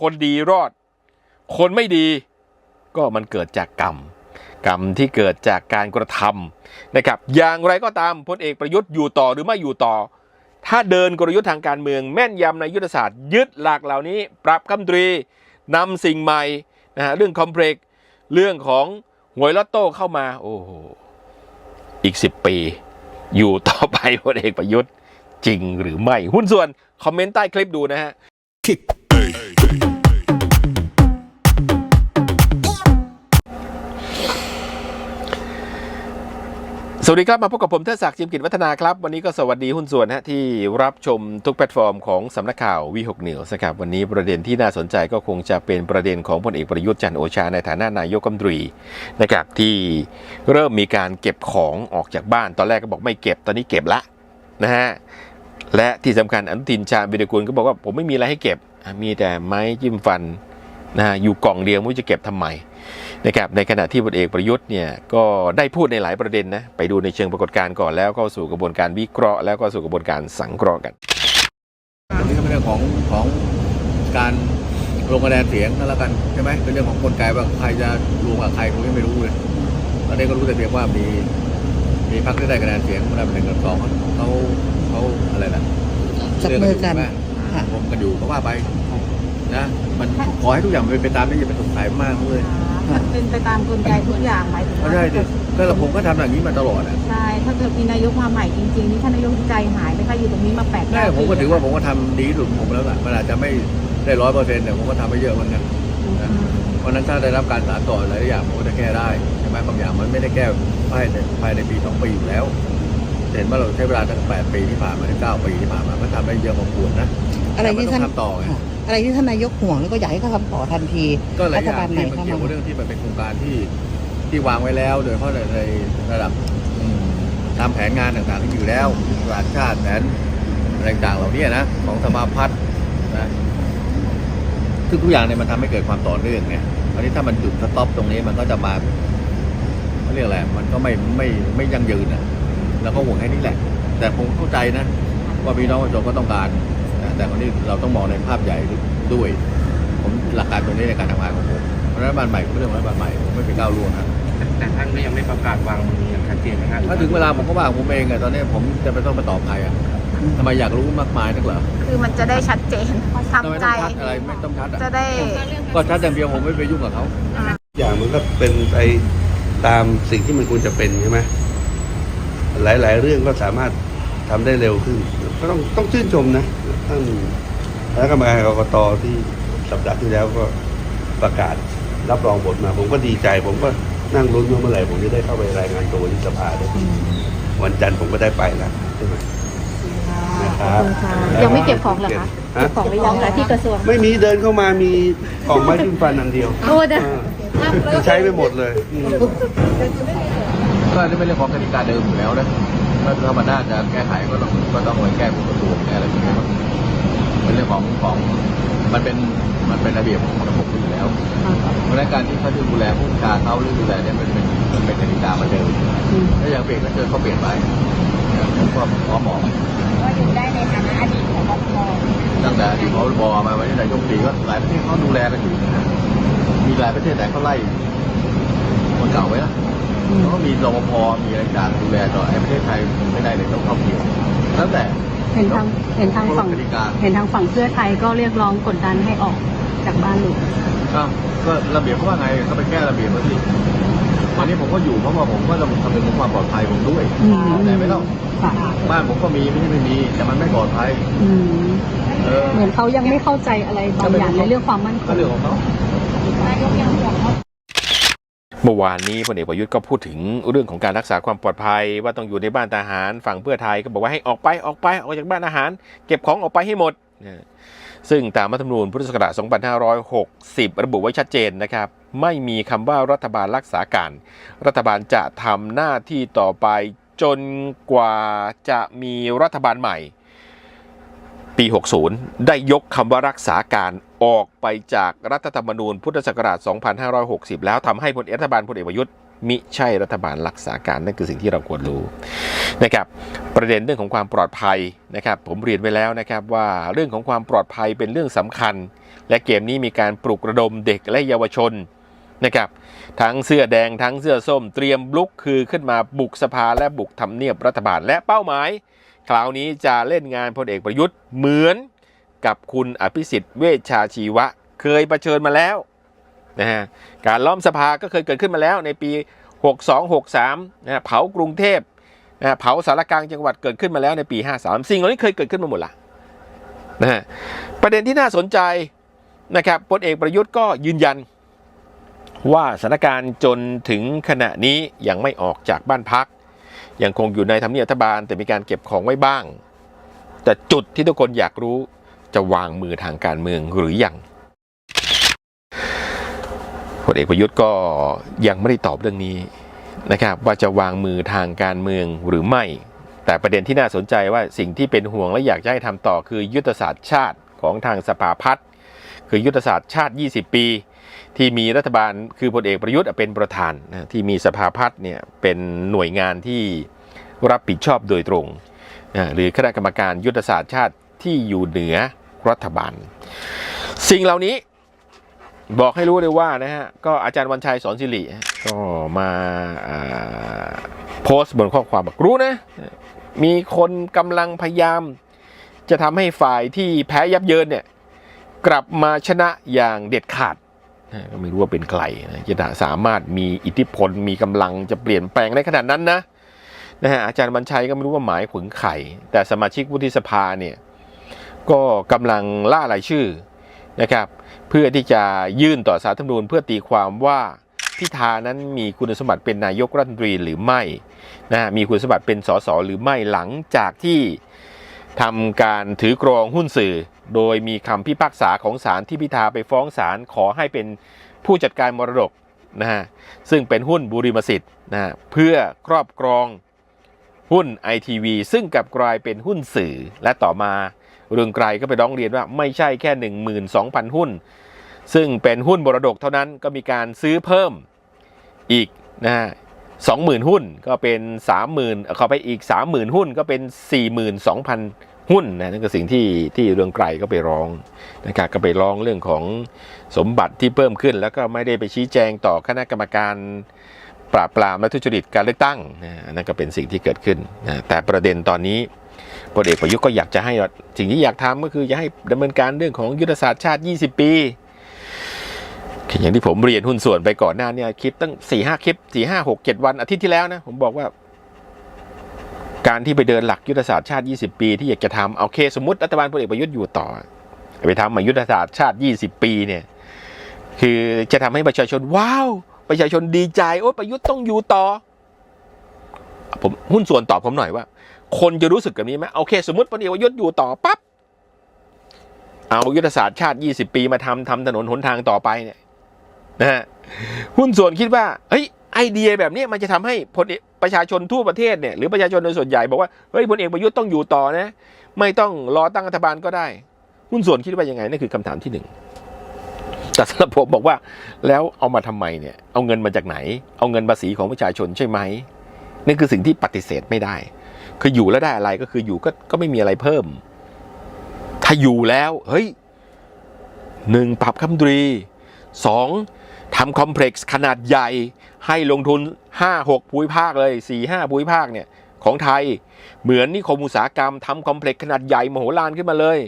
คนดีรอด คนไม่ดีก็มันเกิดจากกรรม กรรมที่เกิดจากการกระทำนะครับ อย่างไรก็ตามพลเอกประยุทธ์อยู่ต่อหรือไม่อยู่ต่อ ถ้าเดินกลยุทธ์ทางการเมืองแม่นยำในยุทธศาสตร์ยึดหลักเหล่านี้ ปรับคำตรีนำสิ่งใหม่นะฮะเรื่องคอมเพล็กซ์เรื่องของหวยลอตโต้เข้ามา โอ้โหอีก 10 ปี อยู่ต่อไปพลเอกประยุทธ์จริงหรือไม่ หุ้นส่วน คอมเมนต์ใต้คลิปดูนะฮะ สวัสดีครับ มาพบกับผมเทศศักดิ์จิมกิจวัฒนาครับ วันนี้ก็สวัสดีหุ้นส่วนฮะที่รับชมทุกแพลตฟอร์มของสำนักข่าววีหกเหนิวส์ครับวันนี้ประเด็นที่น่าสนใจก็คงจะเป็นประเด็นของพลเอกประยุทธ์จันโอชาในฐานะนายกรัฐมนตรีนะครับที่เริ่มมีการเก็บของออกจากบ้าน ตอนแรกก็บอกไม่เก็บตอนนี้เก็บละนะฮะและที่สำคัญอนุทินชาญวิรกุลก็บอกว่าผมไม่มีอะไรให้เก็บมีแต่ไม้จิ้มฟัน นะฮะอยู่กล่องเดียวไม่รู้จะเก็บทำไมนะครับในขณะที่พลเอกประยุทธ์เนี่ยก็ได้พูดในหลายประเด็นนะไปดูในเชิงปรากฏการณ์ก่อนแล้วก็สู่กระบวนการวิเคราะห์แล้วก็สู่กระบวนการสังเคราะห์กันอันนี้ก็เป็นเรื่องของของการลงคะแนนเสียงนั่นแล้วกันใช่ไหมเป็นเรื่องของกลไกว่าใครจะรวมกับใครผมยังไม่รู้เลยตอนนี้ก็รู้แต่เพียงว่ามีมีพรรคที่ได้คะแนนเสียงมาได้เป็นหนึ่งกับสองเขาเขาอะไรนะจับมือกันเลืยู่ใช่ไหค่ะรวมกันอยู่ก็ว่าไป นะมันขอให้ทุกอย่างเป็นไปตามนี้อย่าไปสงสัยมากเลยมันเป็นไปตามกลไกทุกอย่างหมายถึงก็ว่าใช่ดิก็เราผมก็ทำอย่างนี้มาตลอดอะใช่ ถ้าเกิดมีนายกมาใหม่จริงๆนี่ท่านนายกใจหายไหมคะอยู่ตรงนี้มาแปดใช่ผมก็ถือว่าผมก็ทำดีที่สุดของผมแล้วล่ะมันอาจจะไม่ได้ร้อยเปอร์เซ็นต์แต่ผมก็ทำไปเยอะเหมือนกันอืมเพราะฉะนั้นถ้าได้รับการสานต่อหลายอย่างมันก็จะแก้ได้ใช่ไหมบางอย่างมันไม่ได้แก้ภายในภายในปีสองปีอยู่แล้วเห็นว่าเราใช้เวลาตั้งแปดปีที่ผ่านมาถึงเก้าปีที่ผ่านมาก็ทำได้เยอะพอควรนะอะไรที่ท่านแต่มันต้องทำต่อไงค่ะ อะไรที่ท่านนายกห่วงแล้วก็อยากให้เขาทำต่อทันทีก็หลายอย่างรัฐบาลไหนที่มันเข้ามาเกี่ยวกับเรื่องที่มันเป็นโครงการที่ที่วางไว้แล้ว โดยเฉพาะในในระดับอืมตามแผนงานต่างๆที่อยู่แล้วหลานชาติแผนอะไรต่างๆเหล่านี้นะของสมาพัฒน์นะซึ่งทุกอย่างเนี่ยมันทำให้เกิดความต่อเนื่องไงอันนี้ถ้ามันหยุดสต็อปตรงนี้มันก็จะมาเขาเรียกอะไรมันก็ไม่ไม่ไม่ยั่งยืนอะแล้วก็ห่วงแค่นี้แหละ แต่ผมเข้าใจนะ ว่าพี่น้องประชาชนก็ต้องการนะ แต่คนนี้เราต้องมองในภาพใหญ่ด้วย ผมหลักการตรงนี้ในการทำงานของผมเพราะฉะนั้นบ้านใหม่ก็เป็นเรื่องของรัฐบาลใหม่ผมไม่ไปก้าวล่วงนะแต่ท่านก็ยังไม่ประกาศวางมืออย่างชัดเจนนะครับถ้าถึงเวลาผมก็ว่าของผมเองอะตอนนี้ผมจะไม่ต้องไปตอบใครอะทำไมอยากรู้มากมายนักเหรอคือมันจะได้ชัดเจนทำไมทำใจต้องชัดอะไรไม่ต้องชัดอะจะได้ก็ชัดอย่างเดียวผมไม่ไปยุ่งกับเขาอย่างมันก็เป็นไปตามสิ่งที่มันควรจะเป็นใช่ไหมหลาย ๆ เรื่องก็สามารถทำได้เร็วขึ้น ก็ต้องต้องชื่นชมนะ ท่านคณะกรรมการกรกตที่สัปดาห์ที่แล้วก็ประกาศรับรองผลมา ผมก็ดีใจ ผมก็นั่งลุ้นว่าเมื่อไหร่ผมจะได้เข้าไปรายงานตัวที่สภาได้วันจันทร์ผมก็ได้ไปแล้วใช่ไหมนะครับยังไม่เก็บของเหรอคะฮะของหรือยังคะที่กระทรวงไม่มีเดินเข้ามามีกล่องไม้จิ้มฟันอันเดียวโอ้เด้อเออใช้ไปหมดเลยอืมก็อันนี้เป็นเรื่องของกติกาเดิมอยู่แล้วนะถ้าถ้ามันน่าจะแก้ไขก็ต้องก็ต้องไปแก้กฎกระทรวงแก้อะไรพวกนี้มัน เป็นเรื่องของของมันเป็นมันเป็นระเบียบของระบบอยู่แล้ว เพราะฉะนั้นการที่เขาจะดูแลผู้บัญชาเขาหรือดูแลเนี่ยมันเป็นมันเป็นกติกาเหมาเดิมถ้าอย่างเปลี่ยนก็เจอเขาเปลี่ยนไปผมก็พร้อมบอกว่าอยู่ได้ในฐานะอดีตของกทมตั้งแต่ที่เขาบอมาวันนี้นายกตรีก็หลายประเทศเขาดูแลกันอยู่นะมีหลายประเทศไหนเขาไล่คนเก่าไว้นะเขาก็มีรปภมีอะไรต่างดูแลต่อไอ้ประเทศไทยไม่ได้เลยต้องเข้าเกี่ยวแล้วแต่ เห็นทางเห็นทางฝั่งกติกา เห็นทางฝั่งเพื่อไทยก็เรียกร้องกดดันให้ออกจากบ้านหลวงอ้าวก็ระเบียบเขาว่าไงเขาไปแก้ระเบียบมาสิวันนี้ผมก็อยู่เพราะว่าผมก็ต้องคำนึงถึงความปลอดภัยผมด้วยอืมแต่ไม่ต้องค่ะบ้านผมก็มีไม่ใช่ไม่มี แต่มันไม่ปลอดภัยอืมเออเหมือนเขายังไม่เข้าใจอะไรบางอย่างในเรื่องความมั่นคก็ง เรื่องของเขา เมื่อวานนี้พลเอกประยุทธ์ก็พูดถึงเรื่องของการรักษาความปลอดภัย ว่าต้องอยู่ในบ้านทหารฝั่งเพื่อไทยก็บอกว่าให้ออกไปออกไปออกจากบ้านทหาร เก็บของออกไปให้หมด ซึ่งตามรัฐธรรมนูญพุทธศักราช 2560 ระบุไว้ชัดเจนนะครับ ไม่มีคำว่ารัฐบาลรักษาการ รัฐบาลจะทำหน้าที่ต่อไปจนกว่าจะมีรัฐบาลใหม่ ปี 60 ได้ยกคำว่ารักษาการออกไปจากรัฐธรรมนูญพุทธศักราช 2560 แล้วทำให้พลรัฐบาลพลเอกประยุทธ์มิใช่รัฐบาลรักษาการนั่นคือสิ่งที่เราควรรู้นะครับประเด็นเรื่องของความปลอดภัยนะครับผมเรียนไว้แล้วนะครับว่าเรื่องของความปลอดภัยเป็นเรื่องสำคัญ และเกมนี้มีการปลุกระดมเด็กและเยาวชนนะครับทั้งเสื้อแดงทั้งเสื้อส้มเตรียมลุกคือขึ้นมาบุกสภาและบุกทำเนียบรัฐบาลและเป้าหมาย คราวนี้จะเล่นงานพลเอกประยุทธ์เหมือนกับคุณอภิสิทธิ์เวชชาชีวะ เคยประชิญมาแล้วนะฮะการล้อมสภาก็เคยเกิดขึ้นมาแล้วในปี 62-63นะฮะเผากรุงเทพนะฮะเผาสารกลางจังหวัดเกิดขึ้นมาแล้วในปี 53 สิ่งเหล่านี้เคยเกิดขึ้นมาหมดละนะฮะประเด็นที่น่าสนใจนะครับพลเอกประยุทธ์ก็ยืนยันว่าสถานการณ์จนถึงขณะนี้ยังไม่ออกจากบ้านพัก ยังคงอยู่ในทำเนียบรัฐบาล แต่มีการเก็บของไว้บ้าง แต่จุดที่ทุกคนอยากรู้จะวางมือทางการเมืองหรือยังพลเอกประยุทธ์ก็ยังไม่ได้ตอบเรื่องนี้นะครับ ว่าจะวางมือทางการเมืองหรือไม่ แต่ประเด็นที่น่าสนใจว่าสิ่งที่เป็นห่วงและอยากจะให้ทำต่อคือยุทธศาสตร์ชาติของทางสภาพัฒน์คือยุทธศาสตร์ชาติ 20 ปี ที่มีรัฐบาลคือพลเอกประยุทธ์เป็นประธานนะที่มีสภาพัฒน์เนี่ยเป็นหน่วยงานที่รับผิดชอบโดยตรงนะหรือคณะกรรมการยุทธศาสตร์ชาติที่อยู่เหนือรัฐบาล สิ่งเหล่านี้บอกให้รู้เลยว่านะฮะก็อาจารย์วันชัยสอนสิริก็มาาโพสต์บนข้อความบอกรู้นะ มีคนกำลังพยายาม จะทำให้ฝ่ายที่แพ้ยับเยินเนี่ยกลับมาชนะอย่างเด็ดขาด ก็ไม่รู้ว่าเป็นใครนะจะสามารถมีอิทธิพลมีกำลังจะเปลี่ยนแปลงได้ขนาดนั้นนะนะฮะอาจารย์บัญชัยก็ไม่รู้ว่าหมายถึงใครแต่สมาชิกวุฒิสภาเนี่ยก็กำลังล่ารายชื่อนะครับเพื่อที่จะยื่นต่อสารธรรมนูญเพื่อตีความว่าพิธานั้นมีคุณสมบัติเป็นนายกรัฐมนตรีหรือไม่นะฮะมีคุณสมบัติเป็นสสหรือไม่หลังจากที่ ทำการถือกรองหุ้นสื่อ โดยมีคำพิพากษาของศาลที่พิธาไปฟ้องศาลขอให้เป็นผู้จัดการมรดกนะฮะซึ่งเป็นหุ้นบุริมสิทธิ์นะฮะเพื่อครอบครองหุ้นไอทีวีซึ่งกลับกลายเป็นหุ้นสื่อ และต่อมาเรืองไกรก็ไปร้องเรียนว่าไม่ใช่แค่ 12,000 หุ้น ซึ่งเป็นหุ้นมรดกเท่านั้นก็มีการซื้อเพิ่มอีกนะฮะ สองหมื่นหุ้นก็เป็นสามหมื่นขอไปอีกสามหมื่นหุ้นก็เป็นสี่หมื่นสองพันหุ้นนะนั่นคือสิ่งที่ที่เรืองไกรก็ไปร้องนะครับก็ไปร้องเรื่องของสมบัติที่เพิ่มขึ้น แล้วก็ไม่ได้ไปชี้แจงต่อคณะกรรมการปราบปรามและทุจริตการเลือกตั้งนะนั่นก็เป็นสิ่งที่เกิดขึ้นนะแต่ประเด็นตอนนี้พลเอกประยุทธ์ก็อยากจะให้สิ่งที่อยากทำก็คืออยากให้ดำเนินการเรื่องของยุทธศาสตร์ชาติ 20 ปี อย่างที่ผมเรียนหุ้นส่วนไปก่อนหน้าเนี่ยคลิปตั้งสี่ห้าคลิปสี่ห้าหกเจ็ดวันอาทิตย์ที่แล้วนะ ผมบอกว่า การที่ไปเดินหลักยุทธศาสตร์ชาติ 20 ปี ที่อยากจะทำเอาเคสมมติรัฐบาลพลเอกประยุทธ์อยู่ต่อ ไปทำมายุทธศาสตร์ชาติ 20 ปีเนี่ย คือจะทำให้ประชาชนว้าว ประชาชนดีใจโอ้ประยุทธ์ต้องอยู่ต่อ ผมหุ้นส่วนตอบผมหน่อยว่า คนจะรู้สึกแบบนี้ไหมโอเคสมมติพลเอกประยุทธ์อยู่ต่อปั๊บเอายุทธศาสตร์ชาติ 20 ปีมาทำทำถนนหนทางต่อไปเนี่ย นะฮะหุ้นส่วนคิดว่าเฮ้ยไอเดียแบบนี้มันจะทำให้พลประชาชนทั่วประเทศเนี่ยหรือประชาชนโดยส่วนใหญ่บอกว่าเฮ้ยพลเอกประยุทธ์ต้องอยู่ต่อนะ ไม่ต้องรอตั้งรัฐบาลก็ได้ หุ้นส่วนคิดว่ายังไงนั่นคือคำถามที่หนึ่งแต่สำหรับผมบอกว่าแล้วเอามาทำไมเนี่ยเอาเงินมาจากไหน เอาเงินภาษีของประชาชนใช่ไหมนั่คือสิ่งที่ปฏิเสธไม่ได้ คืออยู่แล้วได้อะไรก็คืออยู่ก็ก็ไม่มีอะไรเพิ่ม ถ้าอยู่แล้ว เฮ้ยหนึ่งปรับคำดรีสอง ทำคอมเพล็กซ์ขนาดใหญ่ให้ลงทุน 5-6ภูมิภาคเลย 4-5ภูมิภาคเนี่ยของไทย เหมือนนิคมอุตสาหกรรมทำคอมเพล็กซ์ขนาดใหญ่มโหฬารขึ้นมาเลย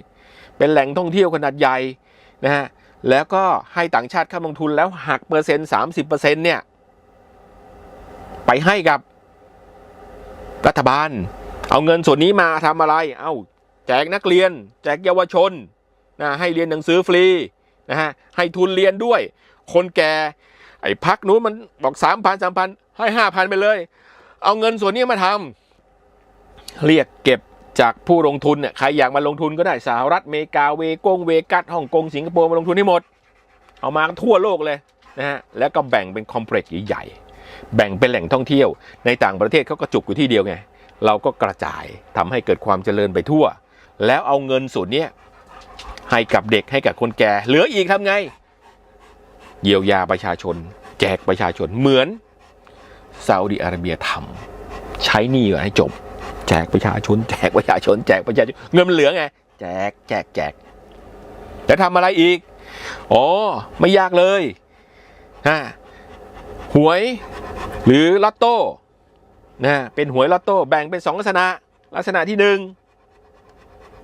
เป็นแหล่งท่องเที่ยวขนาดใหญ่นะฮะแล้วก็ให้ต่างชาติเข้าลงทุนแล้วหักเปอร์เซ็นต์สามสิบเปอร์เซ็นต์เนี่ย ไปให้กับรัฐบาล เอาเงินส่วนนี้มาทำอะไร เอาแจกนักเรียน แจกเยาวชนนะให้เรียนหนังสือฟรีนะฮะให้ทุนเรียนด้วย คนแก่ ไอ้พักนู้นมันบอกสามพันสามพันให้ห้าพันไปเลย เอาเงินส่วนนี้มาทำเรียกเก็บจากผู้ลงทุนเนี่ยใครอยากมาลงทุนก็ได้สหรัฐอเมริกาเวกงเวกัสฮ่องกงสิงคโปร์มาลงทุนให้หมด เอามาทั่วโลกเลยนะฮะแล้วก็แบ่งเป็นคอมเพล็กซ์ใหญ่ๆแบ่งเป็นแหล่งท่องเที่ยว ในต่างประเทศเขาก็จุกอยู่ที่เดียวไงเราก็กระจายทำให้เกิดความเจริญไปทั่ว แล้วเอาเงินส่วนนี้ให้กับเด็กให้กับคนแก่ เหลืออีกทำไง เยียวยาประชาชน แจกประชาชนเหมือนซาอุดิอาระเบียทำใช้หนี้ก่อนให้จบ แจกประชาชน แจกประชาชน แจกประชาชนเงินมันเหลือไงแจกแจกแจกจะทำอะไรอีกอ๋อไม่ยากเลยนะหวยหรือลอตโต้นะเป็นหวยลอตโต้แบ่งเป็นสองลักษณะ ลักษณะที่หนึ่ง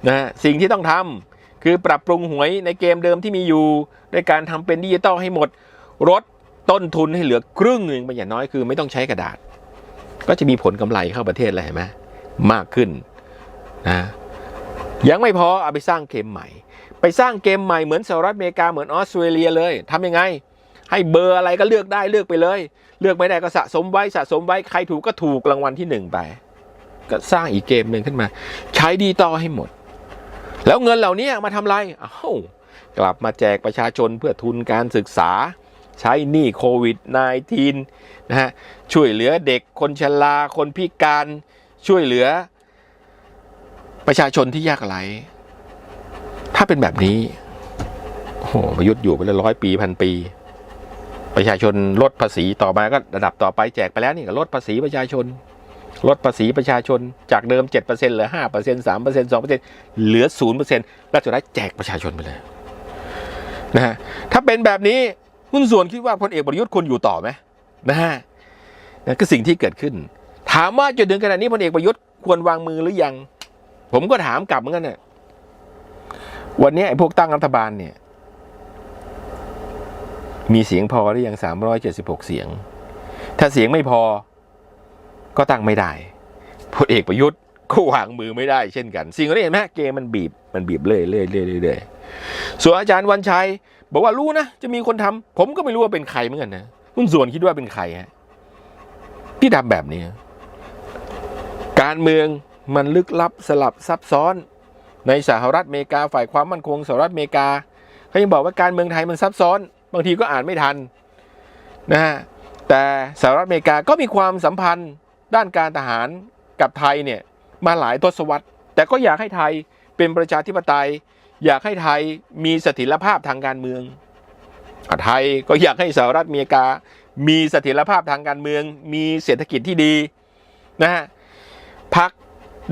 นะสิ่งที่ต้องทำ คือปรับปรุงหวยในเกมเดิมที่มีอยู่ด้วยการทำเป็นดิจิตอลให้หมดลดต้นทุนให้เหลือครึ่งหนึ่งเป็นอย่างน้อยคือไม่ต้องใช้กระดาษ ก็จะมีผลกำไรเข้าประเทศเลยเห็นไหมมากขึ้นนะยังไม่พอเอาไปสร้างเกมใหม่ ไปสร้างเกมใหม่เหมือนสหรัฐอเมริกาเหมือนออสเตรเลียเลยทำยังไง ให้เบอร์อะไรก็เลือกได้เลือกไปเลย เลือกไม่ได้ก็สะสมไว้สะสมไว้ใครถูกก็ถูกรางวัลที่หนึ่งไปก็สร้างอีกเกมหนึ่งขึ้นมา ใช้ดีต่อให้หมด แล้วเงินเหล่านี้มาทำอะไรอ้าวกลับมาแจกประชาชนเพื่อทุนการศึกษา ใช้หนี้โควิด -19 นะฮะช่วยเหลือเด็กคนชราคนพิการช่วยเหลือ ประชาชนที่ยากไร้ถ้าเป็นแบบนี้โอ้โหประยุทธ์อยู่ไปแล้วร้อยปีพันปี ประชาชนลดภาษีต่อมาก็ระดับต่อไปแจกไปแล้วนี่ก็ลดภาษีประชาชน ลดภาษีประชาชนจากเดิม 7%เหลือ 5% 3% 2%เหลือ 0%แล้วสุดท้ายแจกประชาชนไปเลยนะฮะถ้าเป็นแบบนี้หุ้นส่วนคิดว่าพลเอกประยุทธ์ควรอยู่ต่อไหมนะฮะนั่นคือสิ่งที่เกิดขึ้น ถามว่าจนถึงขณะนี้พลเอกประยุทธ์ควรวางมือหรือยัง ผมก็ถามกลับเหมือนกันเนี่ยวันนี้ไอ้พวกตั้งรัฐบาลเนี่ย มีเสียงพอหรือยัง 376 เสียง ถ้าเสียงไม่พอ ก็ตั้งไม่ได้พลเอกประยุทธ์ก็วางมือไม่ได้เช่นกัน สิ่งนี้เห็นไหมเกมมันบีบมันบีบเรื่อยเรื่อยเรื่อยเรื่อยส่วนอาจารย์วันชัย บอกว่ารู้นะ จะมีคนทำผมก็ไม่รู้ว่าเป็นใครเหมือนกันนะหุ้นส่วนคิดว่าเป็นใครฮะที่ทำแบบนี้ การเมืองมันลึกลับสลับซับซ้อน ในสหรัฐอเมริกาฝ่ายความมั่นคงสหรัฐอเมริกาเขายังบอกว่าการเมืองไทยมันซับซ้อน บางทีก็อ่านไม่ทันนะฮะแต่สหรัฐอเมริกาก็มีความสัมพันธ์ ด้านการทหารกับไทยเนี่ยมาหลายทศวรรษ แต่ก็อยากให้ไทยเป็นประชาธิปไตย อยากให้ไทยมีเสถียรภาพทางการเมืองอะไทยก็อยากให้สหรัฐอเมริกา มีเสถียรภาพทางการเมือง มีเศรษฐกิจที่ดีนะฮะพรรค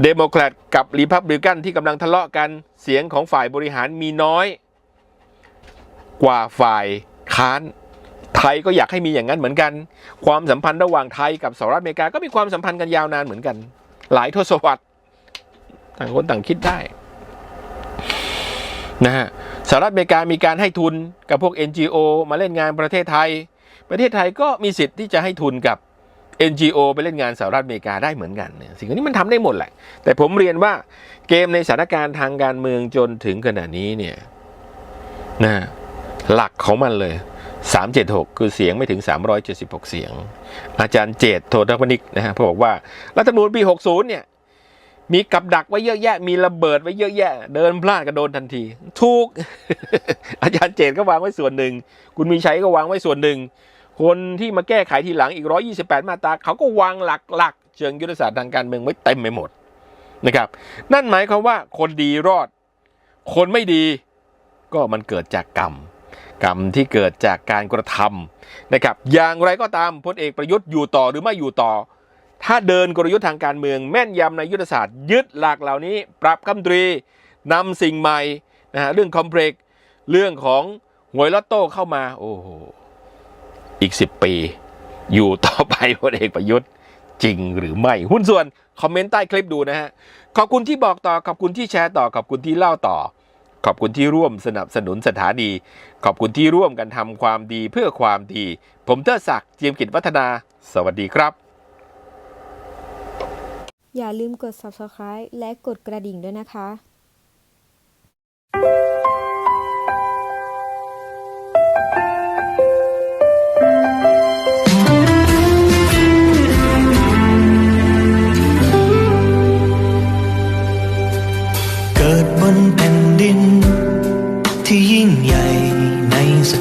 เดโมแครตกับรีพับลิกันที่กำลังทะเลาะกันเสียงของฝ่ายบริหารมีน้อย กว่าฝ่ายค้าน ไทยก็อยากให้มีอย่างนั้นเหมือนกัน ความสัมพันธ์ระหว่างไทยกับสหรัฐอเมริกาก็มีความสัมพันธ์กันยาวนานเหมือนกัน หลายทศวรรษต่างคนต่างคิดได้นะฮะสหรัฐอเมริกามีการให้ทุนกับพวก NGO มาเล่นงานประเทศไทย ประเทศไทยก็มีสิทธิ์ที่จะให้ทุนกับ NGO ไปเล่นงานสหรัฐอเมริกาได้เหมือนกัน สิ่งเหล่านี้มันทำได้หมดแหละ แต่ผมเรียนว่าเกมในสถานการณ์ทางการเมืองจนถึงขณะนี้เนี่ยนะฮะหลักของมันเลย 376 คือเสียงไม่ถึง 376 เสียง อาจารย์เจตโทนพนิกนะฮะเขาบอกว่ารัฐธรรมนูญปี 60 เนี่ย มีกับดักไว้เยอะแยะ มีระเบิดไว้เยอะแยะ เดินพลาดก็โดนทันที ถูก อาจารย์เจตก็วางไว้ส่วนหนึ่ง คุณมีชัยก็วางไว้ส่วนหนึ่ง คนที่มาแก้ไขทีหลังอีก 128 มาตราเขาก็วางหลักๆเชิงยุทธศาสตร์ทางการเมืองไว้เต็มไปหมดนะครับ นั่นหมายความว่าคนดีรอด คนไม่ดีก็มันเกิดจากกรรม กรรมที่เกิดจากการกระทำนะครับ อย่างไรก็ตามพลเอกประยุทธ์อยู่ต่อหรือไม่อยู่ต่อ ถ้าเดินกลยุทธ์ทางการเมือง แม่นยำในยุทธศาสตร์ยึดหลักเหล่านี้ ปรับคำตรีนำสิ่งใหม่นะฮะเรื่องคอมเพล็กซ์เรื่องของหวยลอตโต้เข้ามา โอ้โหอีก 10 ปี อยู่ต่อไปพลเอกประยุทธ์จริงหรือไม่ หุ้นส่วน คอมเมนต์ใต้คลิปดูนะฮะ ขอบคุณที่บอกต่อ ขอบคุณที่แชร์ต่อ ขอบคุณที่เล่าต่อ ขอบคุณที่ร่วมสนับสนุนสถานี ขอบคุณที่ร่วมกันทำความดีเพื่อความดี ผมเตอร์ศักดิ์เจียมกิจวัฒนา สวัสดีครับ อย่าลืมกด subscribe และกดกระดิ่งด้วยนะคะ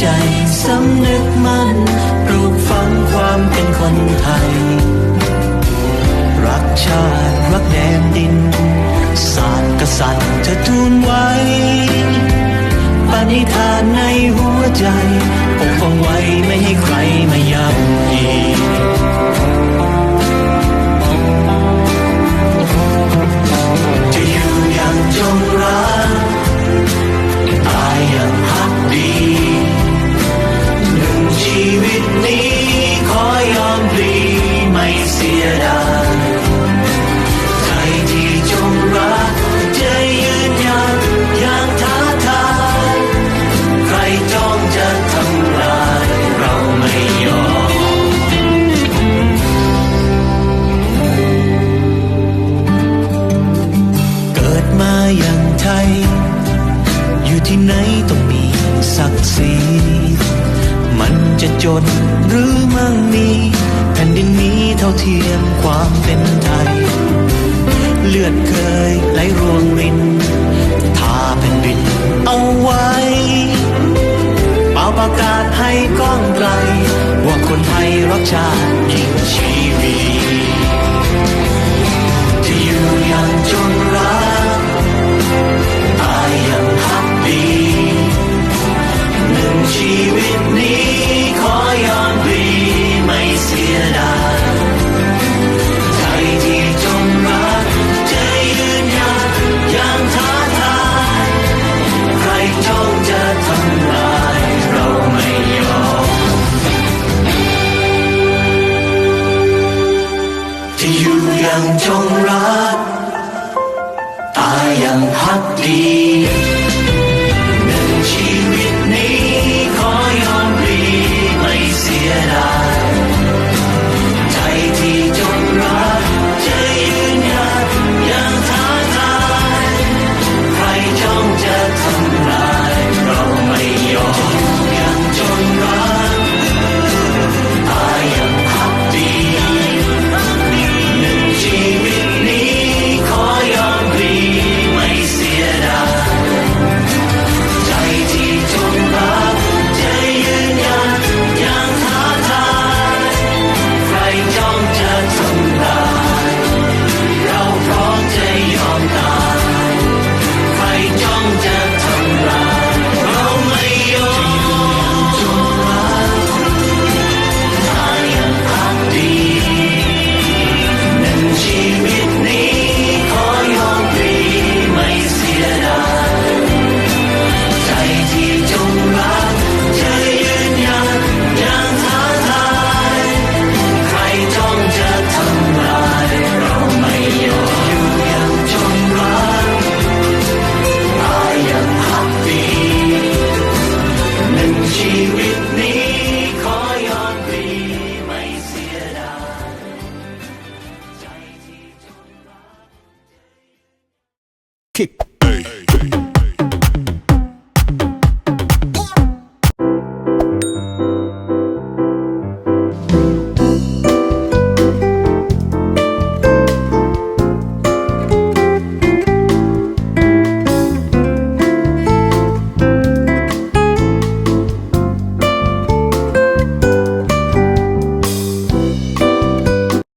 ใจสำนึกมันปลูกฝังความเป็นคนไทย รักชาติรักแดนดิน ศาสตร์กษัตริย์จะทูลไว้ ปณิธานในหัวใจปกป้องไว้ไม่ให้ใครมาย่ำยี ที่ไหนต้องมีศักดิ์ศรีมันจะจนหรือมั่งมีแผ่นดินนี้เท่าเทียมความเป็นไทย เลือดเคยไหลรวงรินทาแผ่นดินเอาไว้เป่าประกาศให้ก้องไกลว่าคนไทยรักชาติยิ่งชีวีจะอยู่อย่างจนรักตายอย่าง